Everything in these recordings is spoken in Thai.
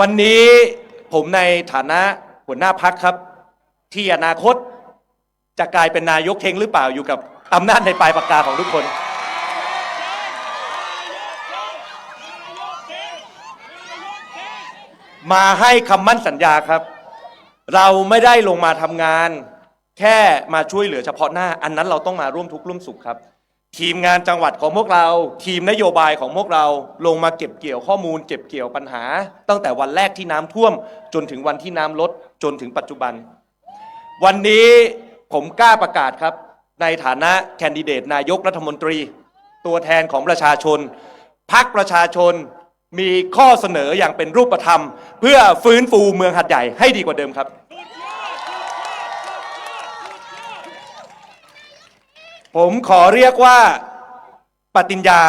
วันนี้ผมในฐานะหัวหน้าพักครับ ที่อนาคตจะกลายเป็นนายกเทงหรือเปล่าอยู่กับอำนาจในปลายปากกาของทุกคน มาให้คำมั่นสัญญาครับ เราไม่ได้ลงมาทำงาน แค่มาช่วยเหลือเฉพาะหน้า อันนั้นเราต้องมาร่วมทุกข์ร่วมสุขครับ ทีมงานจังหวัดของพวกเรา ทีมนโยบายของพวกเราลงมาเก็บเกี่ยวข้อมูล เก็บเกี่ยวปัญหา ตั้งแต่วันแรกที่น้ำท่วม จนถึงวันที่น้ำลดจนถึงปัจจุบัน วันนี้ผมกล้าประกาศครับ ในฐานะแคนดิเดตนายกรัฐมนตรี ตัวแทนของประชาชนพักประชาชนมีข้อเสนออย่างเป็นรูปธรรม เพื่อฟื้นฟูเมืองหัดใหญ่ให้ดีกว่าเดิมครับ ผมขอเรียกว่าปฏิญญา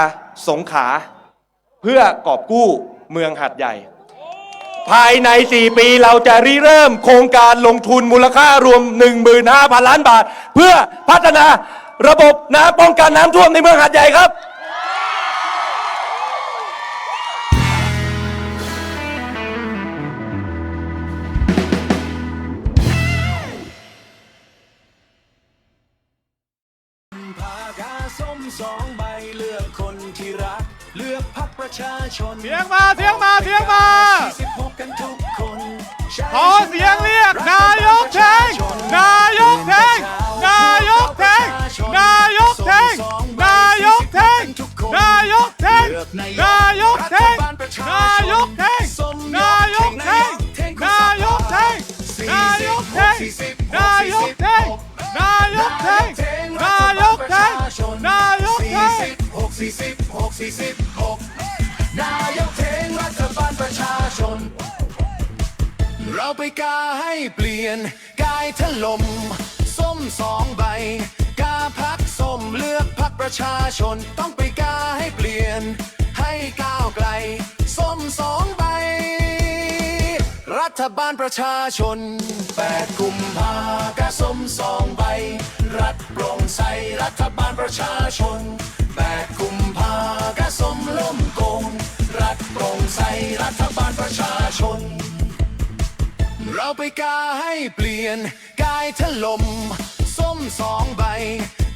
สงขา เพื่อกอบกู้เมืองหัดใหญ่ ภายใน 4 ปีเราจะริเริ่มโครงการลงทุนมูลค่ารวม 15,000 ล้านบาท เพื่อพัฒนาระบบน้ำป้องกันน้ำท่วมในเมืองหัดใหญ่ครับ ส้มสองใบเลือกคนที่รัก เลือกพักประชาชนเสียงมาเสียงมาเสียงมา46กันทุกคนใช้ขอเสียงเรียกนายกแทงนายกแทงนายกแทงนายกแทงนายกแทงนายกแทงนายกแทงนายกแทงนายกแทงนายกแทงนายกแทงนายกแทง นายกแทงนายกแทงนายกแทง46 46 46นายกเทงรัฐบาลประชาชน เราไปกาให้เปลี่ยน กายถล่มส้มสองใบ กาพักส้มเลือกพักประชาชน ต้องไปกาให้เปลี่ยน ให้ก้าวไกล ส้มสองใบ รัฐบาลประชาชนแปดกุมภากาส้มสองใบ รัฐโปร่งใส รัฐบาลประชาชนแปดกุมภากาส้มล้มโกง รัฐโปร่งใส รัฐบาลประชาชน เราไปกาให้เปลี่ยน กายถล่มส้มสองใบ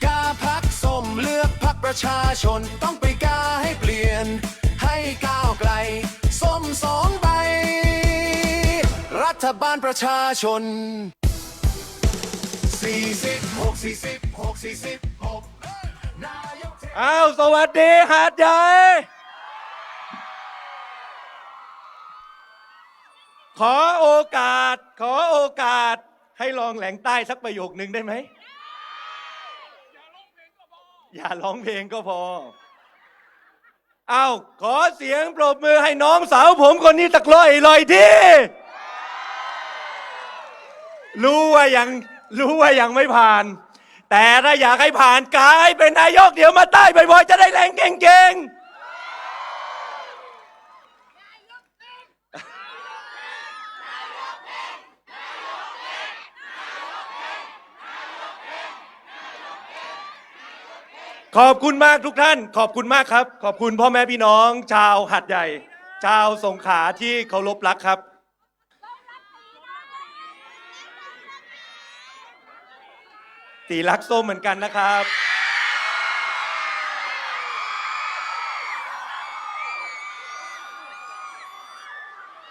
กาพักส้มเลือกพักประชาชน ต้องไปกาให้เปลี่ยน ให้ก้าวไกลส้มสองใบ บาลประชาชน 40 640 640 6นายกเทอ้าว สวัสดีหาดใหญ่ ขอโอกาส ขอโอกาส ให้ลองแหลงใต้สักประโยคนึงได้ไหม อย่าร้องเพลงก็พอ อ้าว ขอเสียงปรบมือให้น้องสาวผมคนนี้สักร้อยลอยที่ รู้ว่ายังรู้ว่ายังไม่ผ่าน แต่ถ้าอยากให้ผ่านกายเป็นนายกเดี๋ยวมาใต้บ่อยๆจะได้แรงเก่งๆขอบคุณมากทุกท่าน ขอบคุณมากครับ ขอบคุณพ่อแม่พี่น้อง ชาวหัดใหญ่ ชาวสงขลาที่เคารพรักครับ ตีรักส้มเหมือนกันนะครับ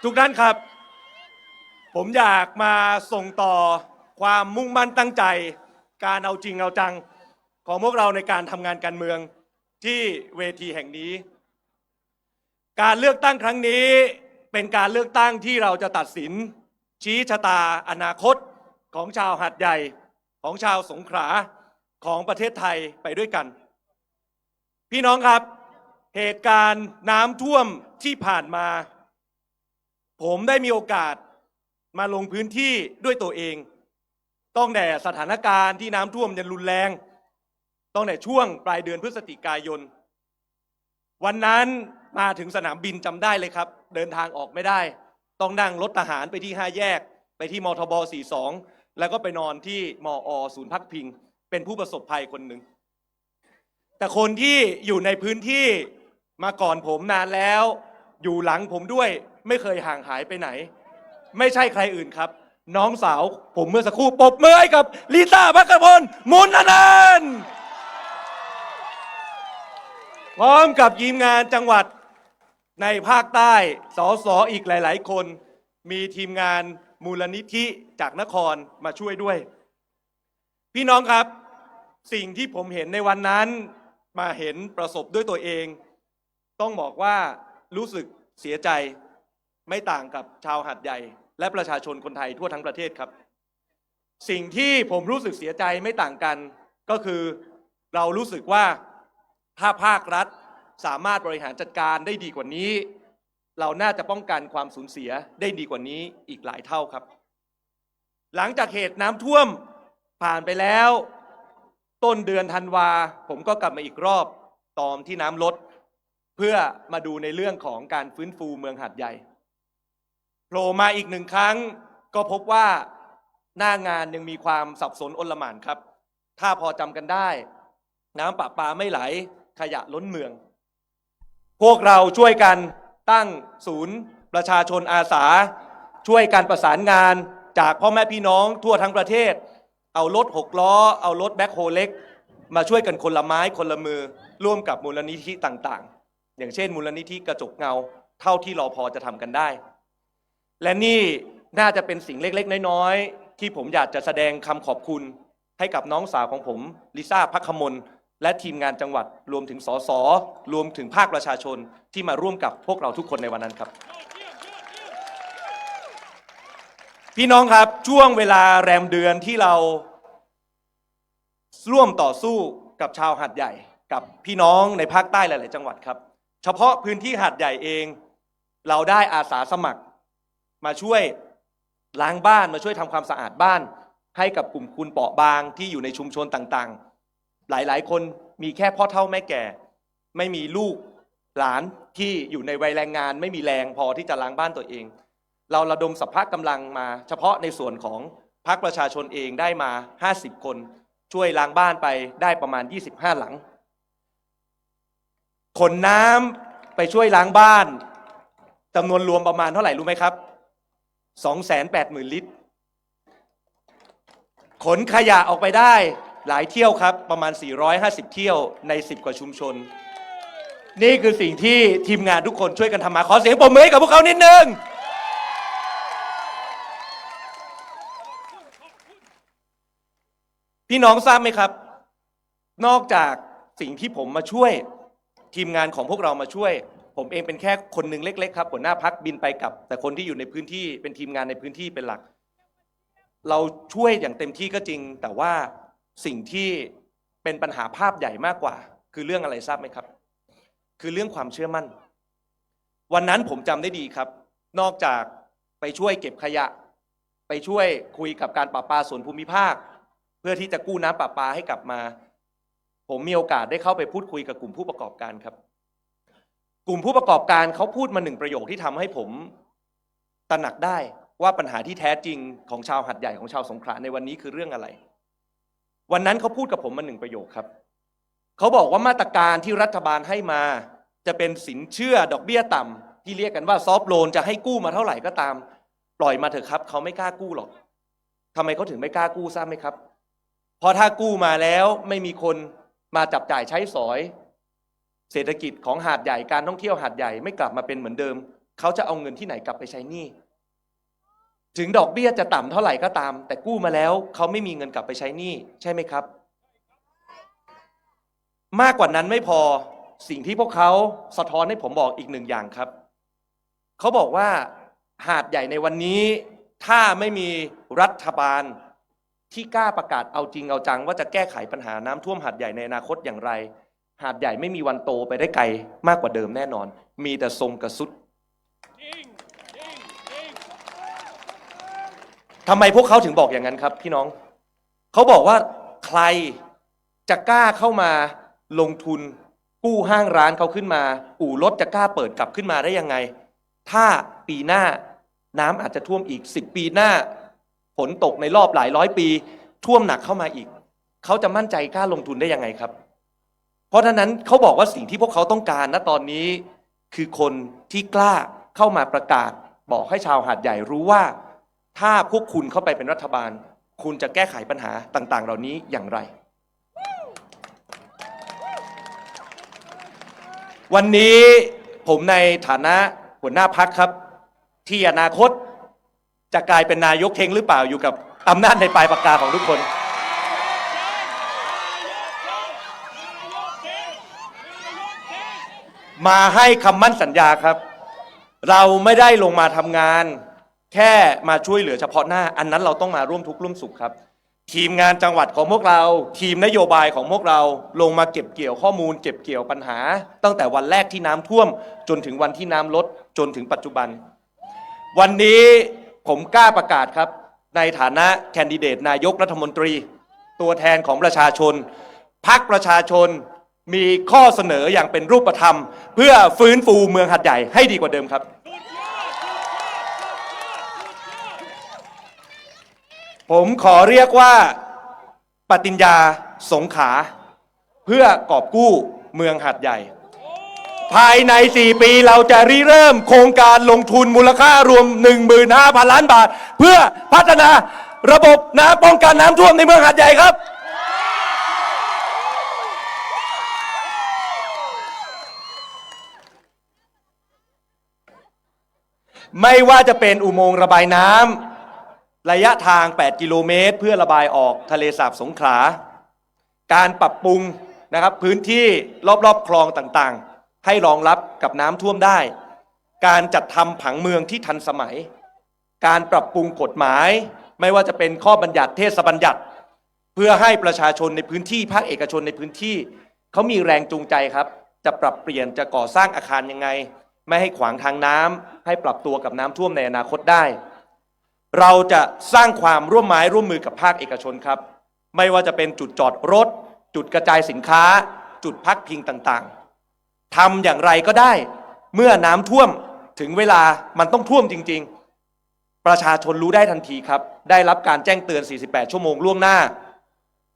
ทุกท่านครับ ผมอยากมาส่งต่อความมุ่งมั่นตั้งใจ การเอาจริงเอาจัง ของพวกเราในการทำงานการเมืองที่เวทีแห่งนี้ การเลือกตั้งครั้งนี้เป็นการเลือกตั้งที่เราจะตัดสิน ชี้ชะตาอนาคตของชาวหัดใหญ่ ของชาวสงขลาของประเทศไทยไปด้วยกัน พี่น้องครับ เหตุการณ์น้ำท่วมที่ผ่านมา ผมได้มีโอกาสมาลงพื้นที่ด้วยตัวเอง ต้องแต่สถานการณ์ที่น้ำท่วมยังรุนแรง ต้องแต่ช่วงปลายเดือนพฤศจิกายน วันนั้นมาถึงสนามบินจำได้เลยครับ เดินทางออกไม่ได้ ต้องนั่งรถทหารไปที่ห้าแยก ไปที่มทบ 42 แล้วก็ไปนอนที่มอศูนย์พักพิง เป็นผู้ประสบภัยคนหนึ่ง แต่คนที่อยู่ในพื้นที่มาก่อนผมนานแล้ว อยู่หลังผมด้วยไม่เคยห่างหายไปไหน ไม่ใช่ใครอื่นครับ น้องสาวผมเมื่อสักครู่ปบมือให้กับลิซ่าพักพลมุนอนันต์พร้อมกับทีมงานจังหวัดในภาคใต้สอสออีกหลาย ๆ คน มีทีมงาน มูลนิธิจากนครมาช่วยด้วย พี่น้องครับ สิ่งที่ผมเห็นในวันนั้นมาเห็นประสบด้วยตัวเอง ต้องบอกว่ารู้สึกเสียใจไม่ต่างกับชาวหัดใหญ่ และประชาชนคนไทยทั่วทั้งประเทศครับ สิ่งที่ผมรู้สึกเสียใจไม่ต่างกันก็คือเรารู้สึกว่าถ้าภาครัฐสามารถบริหารจัดการได้ดีกว่านี้ เราน่าจะป้องกันความสูญเสียได้ดีกว่านี้อีกหลายเท่าครับ หลังจากเหตุน้ำท่วมผ่านไปแล้ว ต้นเดือนธันวา ผมก็กลับมาอีกรอบตอนที่น้ำลด เพื่อมาดูในเรื่องของการฟื้นฟูเมืองหัดใหญ่โผล่มาอีกหนึ่งครั้ง ก็พบว่าหน้างานยังมีความสับสนอนลหม่านครับ ถ้าพอจำกันได้ น้ำประปาไม่ไหลขยะล้นเมือง พวกเราช่วยกัน ตั้งศูนย์ประชาชนอาสา ช่วยกันประสานงานจากพ่อแม่พี่น้องทั่วทั้งประเทศ เอารถหกล้อ เอารถแบ็คโฮเล็ก มาช่วยกันคนละไม้คนละมือ ร่วมกับมูลนิธิต่างๆ อย่างเช่น มูลนิธิกระจกเงา เท่าที่ราพอจะทำกันได้ และนี่น่าจะเป็นสิ่งเล็กๆ น้อยๆ ที่ผมอยากจะแสดงคำขอบคุณให้กับน้องสาวของผมลิซ่าพักขมล และทีมงานจังหวัดรวมถึงสสรวมถึงภาคประชาชนที่มาร่วมกับพวกเราทุกคนในวันนั้นครับ พี่น้องครับช่วงเวลาแรมเดือนที่เราร่วมต่อสู้กับชาวหาดใหญ่ กับพี่น้องในภาคใต้หลาย ๆ จังหวัดครับ เฉพาะพื้นที่หาดใหญ่เอง เราได้อาสาสมัคร มาช่วยล้างบ้านมาช่วยทำความสะอาดบ้าน ให้กับกลุ่มคุณเปราะบางที่อยู่ในชุมชนต่าง ๆ หลายๆ คนมีแค่พ่อเท่าแม่แก่ ไม่มีลูกหลานที่อยู่ในวัยแรงงาน ไม่มีแรงพอที่จะล้างบ้านตัวเอง เราระดมสัพพะกำลังมา เฉพาะในส่วนของพรรคประชาชนเองได้มา 50 คน ช่วยล้างบ้านไปได้ประมาณ 25 หลัง ขนน้ำไปช่วยล้างบ้านจำนวนรวมประมาณเท่าไหร่รู้ไหมครับ 280,000 ลิตร ขนขยะออกไปได้ หลายเที่ยวครับ ประมาณ 450 เที่ยวใน 10 กว่าชุมชน นี่คือสิ่งที่ทีมงานทุกคนช่วยกันทำมาขอเสียงปรบมือให้กับพวกเขานิดนึงพี่น้องทราบไหมครับ นอกจากสิ่งที่ผมมาช่วย ทีมงานของพวกเรามาช่วย ผมเองเป็นแค่คนหนึ่งเล็ก ๆ ครับหัวหน้าพักบินไปกลับ แต่คนที่อยู่ในพื้นที่เป็นทีมงานในพื้นที่เป็นหลัก เราช่วยอย่างเต็มที่ก็จริง แต่ว่า สิ่งที่เป็นปัญหาภาพใหญ่มากกว่า คือเรื่องอะไรทราบไหมครับ คือเรื่องความเชื่อมั่น วันนั้นผมจำได้ดีครับ นอกจากไปช่วยเก็บขยะ ไปช่วยคุยกับการปราปาส่วนภูมิภาค เพื่อที่จะกู้น้ำประปาให้กลับมา ผมมีโอกาสได้เข้าไปพูดคุยกับกลุ่มผู้ประกอบการครับ กลุ่มผู้ประกอบการเขาพูดมาหนึ่งประโยคที่ทำให้ผมตระหนักได้ว่าปัญหาที่แท้จริงของชาวหัดใหญ่ของชาวสงขลาในวันนี้คือเรื่องอะไร วันนั้นเขาพูดกับผมมาหนึ่งประโยคครับ เขาบอกว่ามาตรการที่รัฐบาลให้มา จะเป็นสินเชื่อดอกเบี้ยต่ำที่เรียกกันว่าซอฟโลนจะให้กู้มาเท่าไหร่ก็ตาม ปล่อยมาเถอะครับ เขาไม่กล้ากู้หรอกทำไมเขาถึงไม่กล้ากู้ทราบไหมครับ เพราะถ้ากู้มาแล้วไม่มีคนมาจับจ่ายใช้สอย เศรษฐกิจของหาดใหญ่การท่องเที่ยวหาดใหญ่ไม่กลับมาเป็นเหมือนเดิม เขาจะเอาเงินที่ไหนกลับไปใช้หนี้ ถึงดอกเบี้ยจะต่ำเท่าไหร่ก็ตาม แต่กู้มาแล้วเขาไม่มีเงินกลับไปใช้หนี้ใช่ไหมครับ มากกว่านั้นไม่พอสิ่งที่พวกเขาสะท้อนให้ผมบอกอีกหนึ่งอย่างครับเขาบอกว่าหาดใหญ่ในวันนี้ ถ้าไม่มีรัฐบาลที่กล้าประกาศเอาจริงเอาจัง ว่าจะแก้ไขปัญหาน้ำท่วมหาดใหญ่ในอนาคตอย่างไร หาดใหญ่ไม่มีวันโตไปได้ไกลมากกว่าเดิมแน่นอน มีแต่ทรงกระสุด ทำไมพวกเขาถึงบอกอย่างนั้นครับ พี่น้อง เขาบอกว่าใครจะกล้าเข้ามาลงทุน กู้ห้างร้านเขาขึ้นมา อู่รถจะกล้าเปิดกลับขึ้นมาได้ยังไง ถ้าปีหน้าน้ำอาจจะท่วมอีกสิบปีหน้าฝนตกในรอบหลายร้อยปี ท่วมหนักเข้ามาอีก เขาจะมั่นใจกล้าลงทุนได้ยังไงครับ เพราะฉะนั้นเขาบอกว่าสิ่งที่พวกเขาต้องการณตอนนี้ คือคนที่กล้าเข้ามาประกาศ บอกให้ชาวหาดใหญ่รู้ว่า ถ้าพวกคุณเข้าไปเป็นรัฐบาล คุณจะแก้ไขปัญหาต่าง ๆ เหล่านี้อย่างไร วันนี้ผมในฐานะหัวหน้าพักครับ ที่อนาคตจะกลายเป็นนายกเทงหรือเปล่าอยู่กับอำนาจในปลายปากกาของทุกคน มาให้คำมั่นสัญญาครับ เราไม่ได้ลงมาทำงาน แค่มาช่วยเหลือเฉพาะหน้า อันนั้นเราต้องมาร่วมทุกข์ร่วมสุขครับ ทีมงานจังหวัดของพวกเรา ทีมนโยบายของพวกเราลงมาเก็บเกี่ยวข้อมูล เก็บเกี่ยวปัญหา ตั้งแต่วันแรกที่น้ำท่วม จนถึงวันที่น้ำลดจนถึงปัจจุบัน วันนี้ผมกล้าประกาศครับ ในฐานะแคนดิเดตนายกรัฐมนตรี ตัวแทนของประชาชนพักประชาชนมีข้อเสนออย่างเป็นรูปธรรม เพื่อฟื้นฟูเมืองหัดใหญ่ให้ดีกว่าเดิมครับ ผมขอเรียกว่าปฏิญญาสงขา เพื่อกอบกู้เมืองหัดใหญ่ ภายใน 4 ปีเราจะริเริ่มโครงการลงทุนมูลค่ารวม 15,000 ล้านบาท เพื่อพัฒนาระบบน้ำป้องกันน้ำท่วมในเมืองหัดใหญ่ครับ ไม่ว่าจะเป็นอุโมงค์ระบายน้ำ ระยะทาง 8 กิโลเมตร เพื่อระบายออกทะเลสาบสงขลา การปรับปรุงนะครับพื้นที่รอบๆคลองต่างๆ ให้รองรับกับน้ำท่วมได้ การจัดทำผังเมืองที่ทันสมัย การปรับปรุงกฎหมาย ไม่ว่าจะเป็นข้อบัญญัติเทศบัญญัติ เพื่อให้ประชาชนในพื้นที่ภาคเอกชนในพื้นที่เขามีแรงจูงใจครับ จะปรับเปลี่ยนจะก่อสร้างอาคารยังไง ไม่ให้ขวางทางน้ำให้ปรับตัวกับน้ำท่วมในอนาคตได้ เราจะสร้างความร่วมไม้ร่วมมือกับภาคเอกชนครับ ไม่ว่าจะเป็นจุดจอดรถ จุดกระจายสินค้า จุดพักพิงต่างๆทำอย่างไรก็ได้ เมื่อน้ำท่วมถึงเวลามันต้องท่วมจริง ๆ ประชาชนรู้ได้ทันทีครับ ได้รับการแจ้งเตือน 48 ชั่วโมงล่วงหน้า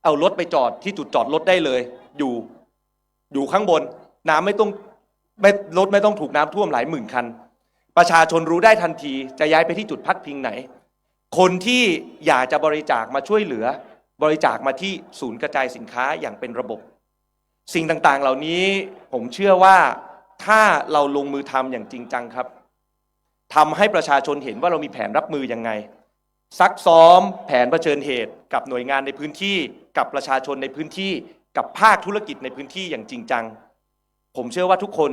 เอารถไปจอดที่จุดจอดรถได้เลย อยู่ อยู่ข้างบน น้ำไม่ต้องไม่รถไม่ต้องถูกน้ำท่วมหลายหมื่นคัน ประชาชนรู้ได้ทันทีจะย้ายไปที่จุดพักพิงไหน คนที่อยากจะบริจาคมาช่วยเหลือ บริจาคมาที่ศูนย์กระจายสินค้าอย่างเป็นระบบ สิ่งต่างๆ เหล่านี้ผมเชื่อว่าถ้าเราลงมือทำอย่างจริงจังครับทำให้ประชาชนเห็นว่าเรามีแผนรับมือยังไง ซักซ้อมแผนเผชิญเหตุกับหน่วยงานในพื้นที่ กับประชาชนในพื้นที่กับภาคธุรกิจในพื้นที่อย่างจริงจัง ผมเชื่อว่าทุกคน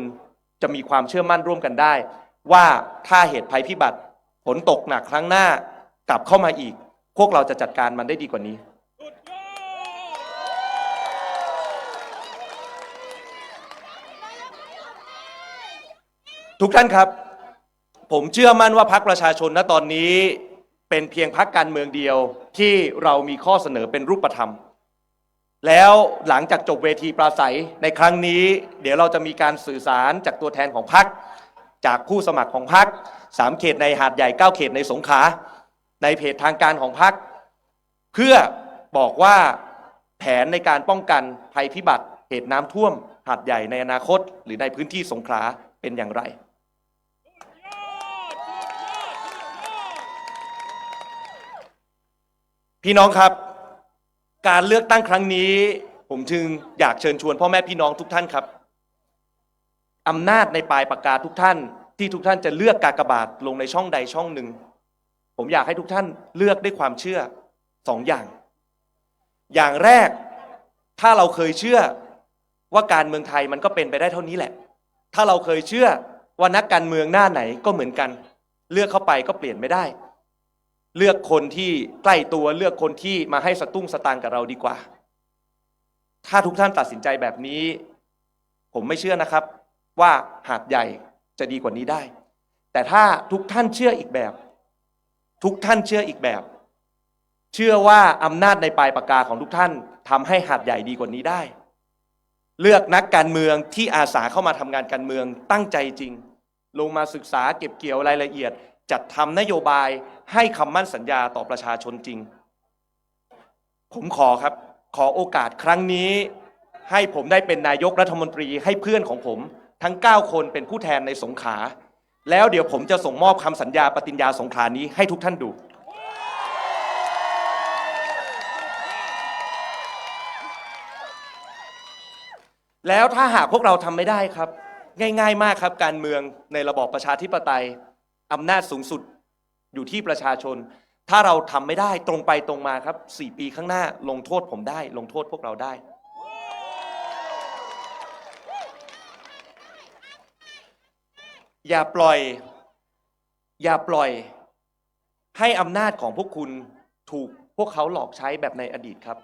จะมีความเชื่อมั่นร่วมกันได้ ว่าถ้าเหตุภัยพิบัติฝนตกหนักครั้งหน้า กลับเข้ามาอีก พวกเราจะจัดการมันได้ดีกว่านี้ ทุกท่านครับ ผมเชื่อมั่นว่าพักประชาชนณตอนนี้เป็นเพียงพักการเมืองเดียวที่เรามีข้อเสนอเป็นรูปธรรม แล้วหลังจากจบเวทีปราศัยในครั้งนี้ เดี๋ยวเราจะมีการสื่อสารจากตัวแทนของพัก จากผู้สมัครของพักสามเขตในหาดใหญ่เก้าเขตในสงขลา ในเพจทางการของพักเพื่อบอกว่าแผนในการป้องกันภัยพิบัติเหตุน้ำท่วมหาดใหญ่ในอนาคต หรือในพื้นที่สงขลาเป็นอย่างไร พี่น้องครับ การเลือกตั้งครั้งนี้ ผมจึงอยากเชิญชวนพ่อแม่พี่น้องทุกท่านครับอำนาจในปลายปากกาทุกท่าน ที่ทุกท่านจะเลือกกากบาทลงในช่องใดช่องหนึ่ง ผมอยากให้ทุกท่านเลือกด้วยความเชื่อสองอย่าง อย่างแรกถ้าเราเคยเชื่อว่าการเมืองไทยมันก็เป็นไปได้เท่านี้แหละ ถ้าเราเคยเชื่อว่านักการเมืองหน้าไหนก็เหมือนกัน เลือกเข้าไปก็เปลี่ยนไม่ได้ เลือกคนที่ใกล้ตัวเลือกคนที่มาให้สตุ้งสตางกับเราดีกว่า ถ้าทุกท่านตัดสินใจแบบนี้ ผมไม่เชื่อนะครับ ว่าหาดใหญ่จะดีกว่านี้ได้ แต่ถ้าทุกท่านเชื่ออีกแบบ ทุกท่านเชื่ออีกแบบ เชื่อว่าอำนาจในปลายปากกาของทุกท่านทำให้หาดใหญ่ดีกว่านี้ได้ เลือกนักการเมืองที่อาสาเข้ามาทำงานการเมืองตั้งใจจริง ลงมาศึกษาเก็บเกี่ยวรายละเอียด จัดทำนโยบายให้คำมั่นสัญญาต่อประชาชนจริง ผมขอครับ ขอโอกาสครั้งนี้ ให้ผมได้เป็นนายกรัฐมนตรีให้เพื่อนของผม ทั้ง 9 คนเป็นผู้แทนในสงขลา แล้วเดี๋ยวผมจะส่งมอบคำสัญญาปฏิญญาสงขลานี้ให้ทุกท่านดู แล้วถ้าหากพวกเราทำไม่ได้ครับ ง่าย ๆ มากครับ การเมืองในระบอบประชาธิปไตยอำนาจสูงสุดอยู่ที่ประชาชน ถ้าเราทำไม่ได้ตรงไปตรงมาครับสี่ปีข้างหน้าลงโทษผมได้ ลงโทษพวกเราได้ อย่าปล่อย อย่าปล่อย ให้อำนาจของพวกคุณถูกพวกเขาหลอกใช้แบบในอดีตครับ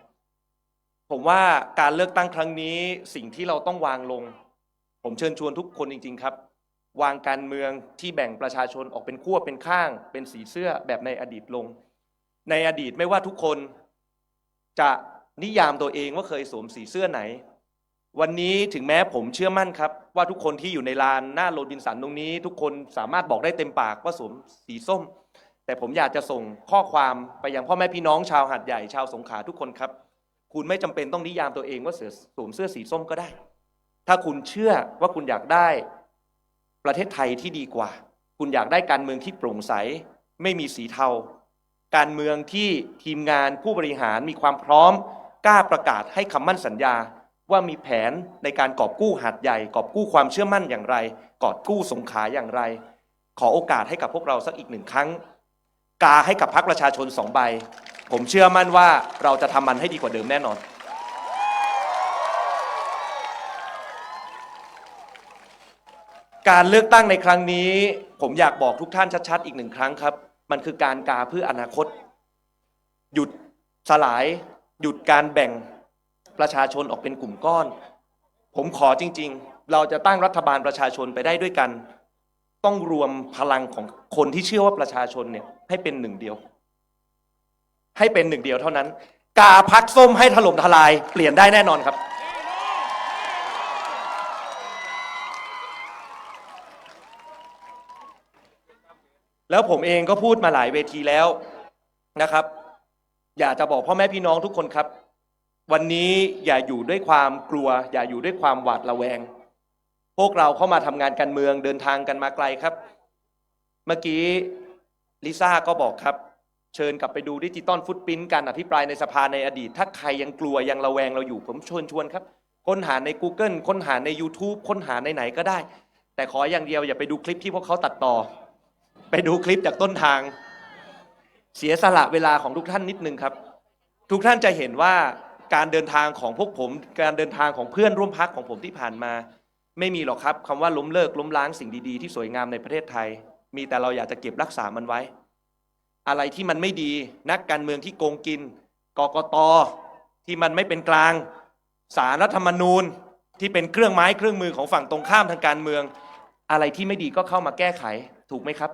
ผมว่าการเลือกตั้งครั้งนี้สิ่งที่เราต้องวางลง ผมเชิญชวนทุกคนจริง ๆ ครับ วางการเมืองที่แบ่งประชาชนออกเป็นขั้วเป็นข้าง เป็นสีเสื้อแบบในอดีตลง ในอดีตไม่ว่าทุกคนจะนิยามตัวเองว่าเคยสวมสีเสื้อไหน วันนี้ถึงแม้ผมเชื่อมั่นครับ ว่าทุกคนที่อยู่ในลานหน้าโรบินสันตรงนี้ ทุกคนสามารถบอกได้เต็มปากว่าสวมสีส้ม แต่ผมอยากจะส่งข้อความไปยังพ่อแม่พี่น้องชาวหาดใหญ่ชาวสงขลาทุกคนครับ คุณไม่จำเป็นต้องนิยามตัวเองว่าเสือสวมเสื้อสีส้มก็ได้ ถ้าคุณเชื่อว่าคุณอยากได้ ประเทศไทยที่ดีกว่า คุณอยากได้การเมืองที่โปร่งใส ไม่มีสีเทา การเมืองที่ทีมงานผู้บริหารมีความพร้อม กล้าประกาศให้คำมั่นสัญญา ว่ามีแผนในการกอบกู้หาดใหญ่ กอบกู้ความเชื่อมั่นอย่างไร กอบกู้สงขาอย่างไร ขอโอกาสให้กับพวกเราสักอีกหนึ่งครั้ง กาให้กับพรรคประชาชนสองใบ ผมเชื่อมั่นว่าเราจะทำมันให้ดีกว่าเดิมแน่นอนการเลือกตั้งในครั้งนี้ ผมอยากบอกทุกท่านชัดๆ อีกหนึ่งครั้งครับ มันคือการกาเพื่ออนาคต หยุดสลาย หยุดการแบ่ง ประชาชนออกเป็นกลุ่มก้อน ผมขอจริง ๆ เราจะตั้งรัฐบาลประชาชนไปได้ด้วยกัน ต้องรวมพลังของคนที่เชื่อว่าประชาชนเนี่ยให้เป็นหนึ่งเดียว ให้เป็นหนึ่งเดียวเท่านั้น กาพักส้มให้ถล่มทลาย เปลี่ยนได้แน่นอนครับ แล้วผมเองก็พูดมาหลายเวทีแล้วนะครับ อยากจะบอกพ่อแม่พี่น้องทุกคนครับ วันนี้อย่าอยู่ด้วยความกลัว อย่าอยู่ด้วยความหวาดระแวง พวกเราเข้ามาทำงานการเมืองเดินทางกันมาไกลครับ เมื่อกี้ลิซ่าก็บอกครับ เชิญกลับไปดูดิจิตอลฟุตปรินการอภิปรายในสภาในอดีต ถ้าใครยังกลัวยังระแวงเราอยู่ ผมชวนชวนครับ ค้นหาใน Google ค้นหาใน YouTube ค้นหาในไหนก็ได้ แต่ขออย่างเดียวอย่าไปดูคลิปที่พวกเขาตัดต่อ ไปดูคลิปจากต้นทาง เสียสละเวลาของทุกท่านนิดนึงครับ ทุกท่านจะเห็นว่า การเดินทางของพวกผม การเดินทางของเพื่อนร่วมพักของผมที่ผ่านมา ไม่มีหรอกครับคำว่าล้มเลิกล้มล้างสิ่งดีๆ ที่สวยงามในประเทศไทย มีแต่เราอยากจะเก็บรักษามันไว้ อะไรที่มันไม่ดี นักการเมืองที่โกงกินกกตที่มันไม่เป็นกลางสารรัฐธรรมนูญที่เป็นเครื่องไม้เครื่องมือของฝั่งตรงข้ามทางการเมือง อะไรที่ไม่ดีก็เข้ามาแก้ไขถูกไหมครับ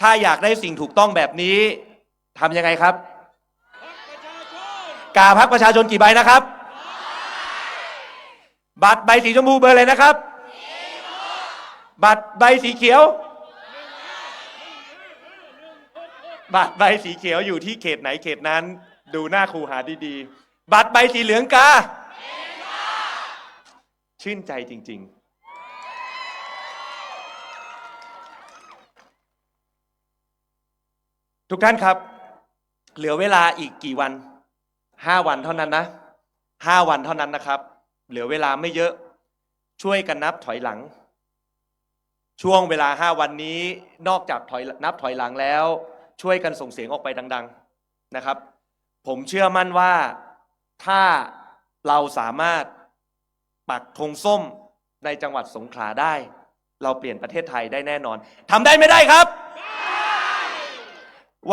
ถ้าอยากได้สิ่งถูกต้องแบบนี้ทำยังไงครับ กาพักประชาชนกี่ใบนะครับ บัตรใบสีชมพูเบอร์อะไรนะครับ บัตรใบสีเขียว บัตรใบสีเขียวอยู่ที่เขตไหนเขตนั้น ดูหน้าครูหาดีๆ บัตรใบสีเหลืองกา ชื่นใจจริง ๆทุกท่านครับ เหลือเวลาอีกกี่วัน ห้าวันเท่านั้นนะห้าวันเท่านั้นนะครับ เหลือเวลาไม่เยอะ ช่วยกันนับถอยหลัง ช่วงเวลาห้าวันนี้นอกจากถอยนับถอยหลังแล้ว ช่วยกันส่งเสียงออกไปดัง ๆนะครับ ผมเชื่อมั่นว่าถ้าเราสามารถปักธงส้มในจังหวัดสงขลาได้ เราเปลี่ยนประเทศไทยได้แน่นอนทำได้ไม่ได้ครับ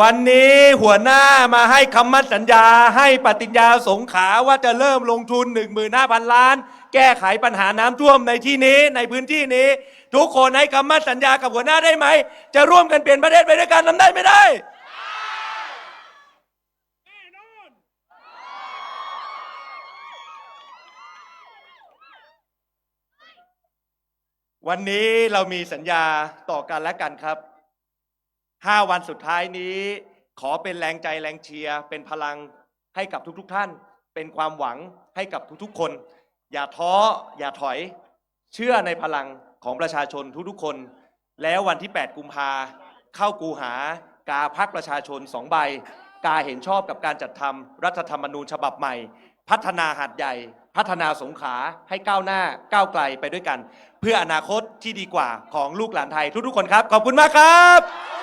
วันนี้หัวหน้ามาให้คำมั่นสัญญา ให้ปฏิญญาสงขาว่าจะเริ่มลงทุน 15,000 ล้าน แก้ไขปัญหาน้ำท่วมในที่นี้ในพื้นที่นี้ ทุกคนให้คำมั่นสัญญากับหัวหน้าได้ไหม จะร่วมกันเปลี่ยนประเทศไปด้วยกันทำได้ไม่ได้วันนี้เรามีสัญญาต่อกันและกันครับ ห้าวันสุดท้ายนี้ ขอเป็นแรงใจแรงเชียร์เป็นพลังให้กับทุกๆทท่าน เป็นความหวังให้กับทุกๆคน อย่าท้ออย่าถอย เชื่อในพลังของประชาชนทุกๆคน แล้ววันที่ 8 กุมภาเข้ากูหากาพักประชาชนสองใบ กาเห็นชอบกับการจัดทำรัฐธรรมนูญฉบับใหม่ พัฒนาหาดใหญ่ พัฒนาสงขาให้ก้าวหน้าก้าวไกลไปด้วยกัน เพื่ออนาคตที่ดีกว่าของลูกหลานไทยทุกๆคนครับ ขอบคุณมากครับ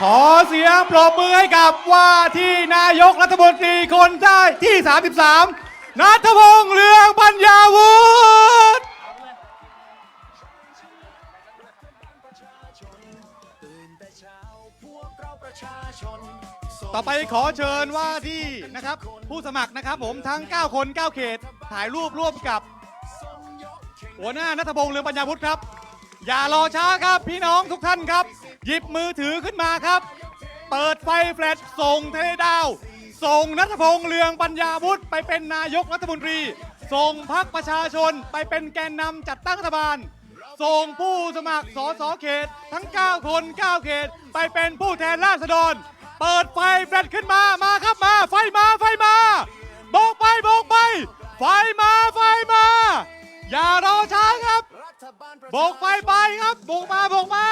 ขอเสียงปรบมือให้กับว่าที่นายกรัฐมนตรีคนได้ที่ 33 นัทพงษ์เรืองปัญญาวุฒิต่อไปขอเชิญว่าที่นะครับ ผู้สมัครนะครับผมทั้ง 9 คน 9 เขต ถ่ายรูปร่วมกับ หัวหน้านัทพงษ์เรืองปัญญาวุฒิครับ อย่ารอช้าครับพี่น้องทุกท่านครับ หยิบมือถือขึ้นมาครับ เปิดไฟแฟลชส่งทเลดาว ส่งนัทพงษ์เรืองปัญญาวุฒิไปเป็นนายกรัฐมนตรี ส่งพักประชาชนไปเป็นแกนนำจัดตั้งรัฐบาล ส่งผู้สมัครสสเขต ทั้ง 9 คน 9 เขต ไปเป็นผู้แทนราษฎร เปิดไฟแฟลชขึ้นมา มาครับมา ไฟมาไฟมาโบกไปโบกไป ไฟมาไฟมา อย่ารอช้าครับโบกไฟไปครับโบกมาโบกมา